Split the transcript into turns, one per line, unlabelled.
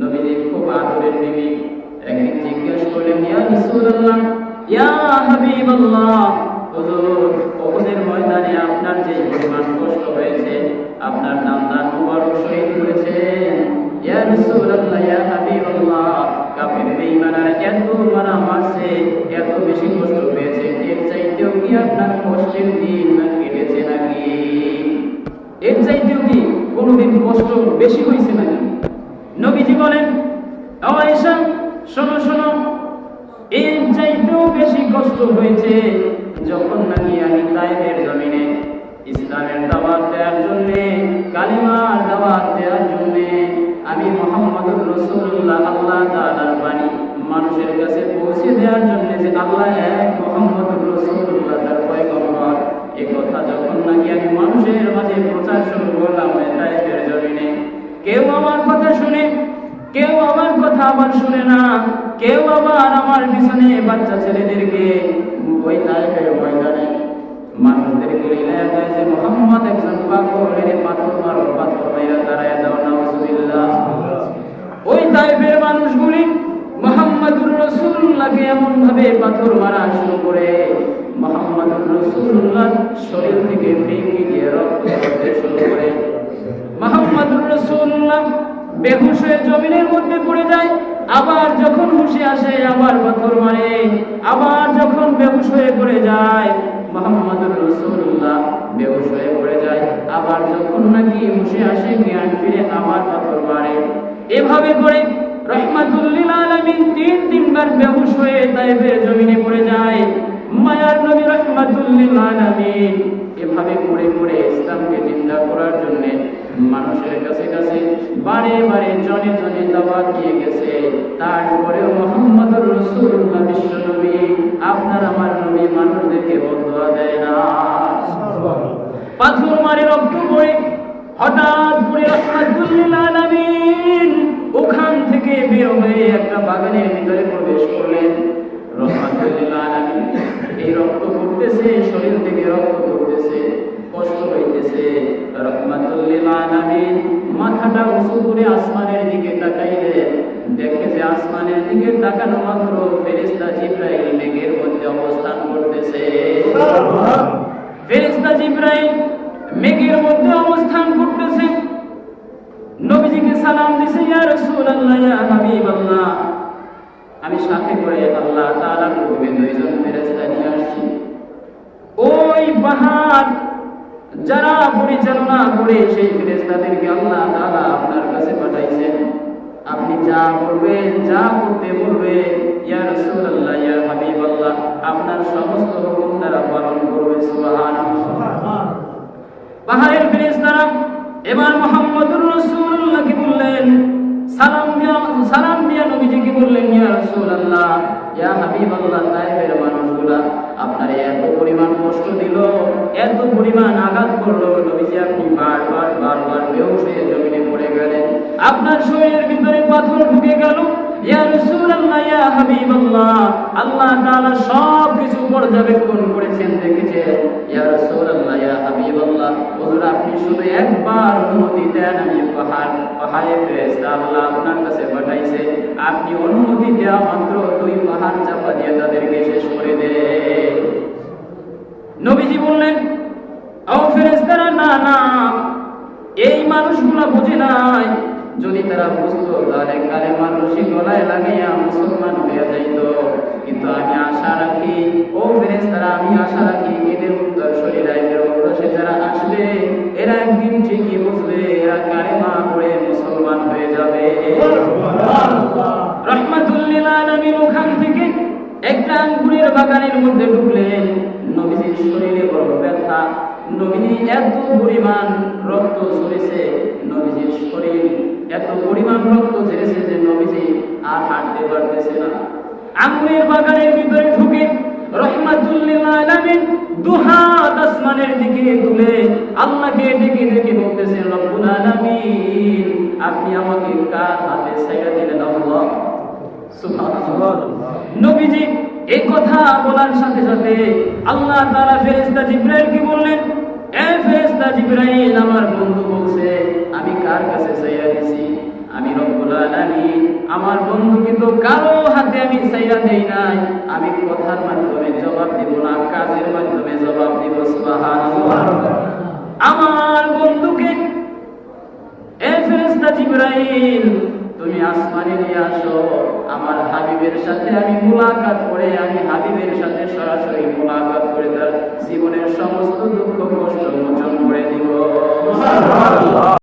নবীজি খুব আদরের বিবি। একদিন জিজ্ঞেস করলেন, ইয়া রাসূলুল্লাহ, ইয়া হাবিবাল্লাহ, হুজুর ওহুদের ময়দানে আপনার যে পরিমাণ কষ্ট হয়েছে, আপনার নামদান মুবারক শহীদ করেছেন ইয়া রাসূলুল্লাহ, ইয়া হাবিবাল্লাহ, কাফির বেঈমানরা এত মারা মারছে, এত বেশি কষ্ট পেয়েছে, এর চাইতেও কি আপনার কষ্টের দিন কেটেছে নাকি? এর চাইতেও কি কোনোদিন কষ্ট বেশি হয়েছে নাকি? নবীজি বলেন শোনো শোনো, এর চাইতেও বেশি কষ্ট হয়েছে যখন নাকি আমি তাইফের জমিনে ইসলামের দাওয়াত দেওয়ার জন্য, কালিমার দাওয়াত দেওয়ার জন্য আমি মোহাম্মদুর রসুল্লাহ আল্লাহ তাআলার বাণী মানুষের কাছে পৌঁছে দেওয়ার জন্য যে আল্লাহ এক মোহাম্মদুর রসুল্লাহ তার পয়গম্বর এই কথা যখন নাকি আমি মানুষের মাঝে প্রচার শুরু করলাম ওই তাইফের জমিনে কেউ আমার কথা শুনে কেউ আমার কথা আবার শুনে না কেউ আবার আমার পিছনে বাচ্চা ছেলেদেরকে ওই তাইফের ময়দানে মানুষদেরকে লীলায় দেয় যে মোহাম্মদ একজন পাগল এর পাথর মারো, পাথর মাইরা দাঁড়ায় দাও, নাউজুবিল্লাহ। ওই মানুষগুলি মোহাম্মদুর রসুল্লাহকে এমন ভাবে পাথর মারা শুরু করে। মোহাম্মদুর রসুল্লাহ শরীর থেকে রক্ত পড়তে শুরু করে। মোহাম্মদুর রসুল্লাহ বেহুশ হয়ে জমিনের মধ্যে পড়ে যায়। আবার যখন হুশে আসে, আবার পাথর মারে, আবার যখন বেহুশ হয়ে পড়ে যায়, মোহাম্মদুর রসুল্লাহ বেহুশ হয়ে পড়ে যায়, আবার যখন নাকি হুশে আসে, জ্ঞান ফিরে আবার পাথর মারে। এভাবে করে রহমাতুল্লিল আলামিন তিন, তিনবার বেহুশ হয়ে তাইফের জমিনে পড়ে যায়। মায়ার নবী রহমাতুল্লিল আলামিন এভাবে পড়ে ইসলামকে জিন্দা করার জন্য মানুষের কাছে কাছে বারে বারে জনে জনে দাওয়াত দিয়ে গেছে। তারপরেও মোহাম্মদুর রাসূলুল্লাহ বিশ্ব নবী, আপনার আমার নবী মানুষদেরকে বদয়া দেয় না। পাথর মারে রক্ত পড়ে, হঠাৎ করে রহমাতুল্লিল আলামিন ওখান থেকে বের হয়ে একটা বাগানের ভিতরে প্রবেশ করলেন রহমাতুল্লিল আলামিন এই রক্ত পড়তেছে শরীর থেকে রক্ত পড়তেছে কষ্ট হইতেছে রহমাতুল্লিল আলামিন মাথাটা উঁচু করে আসমানের দিকে তাকাইলেন দেখে যে আসমানের দিকে তাকানো মাত্র ফেরেশতা জিব্রাইল মধ্যে অবস্থান করতেছে। ফেরেশতা জিব্রাইল মেঘের মধ্যে অবস্থান করতেছে। নবীজিকে সালাম দিছে ইয়া রাসূলুল্লাহ ইয়া হাবিবাল্লাহ। আমি সাথে করে আল্লাহ তাআলার হুকুমে দুইজন ফেরেশতা নিয়ে আসছি। ওই পাহাড় যারা পরিচালনা করে সেই ফেরেশতাদেরকে আল্লাহ তাআলা আপনার কাছে পাঠাইছেন। আপনি যা করবেন যা করতে বলবেন ইয়া রাসূলুল্লাহ আপনার সমস্ত হুকুম তারা পালন করবে ফেরেশতারা এবার মোহাম্মদুর বললেন? মানুষগুলা আপনার এত কষ্ট দিল, এত আঘাত করল আপনি আপনার শরীরের ভিতরে পাথর ঢুকে গেল আপনি অনুমতি দেওয়া মাত্র দুই পাহাড় চাপা দিয়ে তাদেরকে শেষ করে দে নবীজি বললেন না না, এই মানুষগুলো বুঝে নাই যদি তারা বুঝতো, তাহলে কালে মানুষই গলায় লাগাইয়া মুসলমান হয়ে যাইত। কিন্তু আমি আশা রাখি, ও ফেরেশতারা, আমি আশা রাখি এদের উত্তর শরীরা এদের উত্তরে যারা আসবে, এরা একদিন ঠিকই বুঝবে, এরা কালেমা পড়ে মুসলমান হয়ে যাবে। ওখান থেকে একটা আঙ্গুরের বাগানের মধ্যে ঢুকলেন। নবীজির শরীরে বড় ব্যথা নবীজি এত পরিমাণ রক্ত ঝরেছে নবীজির শরীর, এত পরিমাণ রক্ত ঝরেছে যে নবীজি আর হাঁটতে পারতেছে না। আঙ্গুরের বাগানের ভিতরে ঢুকে আপনি আমাকে কার হাতে আল্লাহ? সুবহানাল্লাহ। নবীজি এই সাথে সাথে আল্লাহ জিবরাইলকে বললেন জিবরাইল আমার বন্ধু বলছে, আমি কার কাছে আমি রব্বুল আলামিন, আমার বন্ধুকে তো কারও হাতে আমি চাইয়া দেই নাই। আমি কথার মাধ্যমে জবাব দিব না, কাজের মাধ্যমে জবাব দিব, সুবহানাল্লাহ। আমার বন্ধুকে, এ ফেরেশতা জিবরাইল, তুমি আসমানে নিয়ে আসো। আমার হাবিবের সাথে আমি মুলাকাত করে, আমি হাবিবের সাথে সরাসরি মুলাকাত করে তার জীবনের সমস্ত দুঃখ, কষ্ট মোচন করে দিব।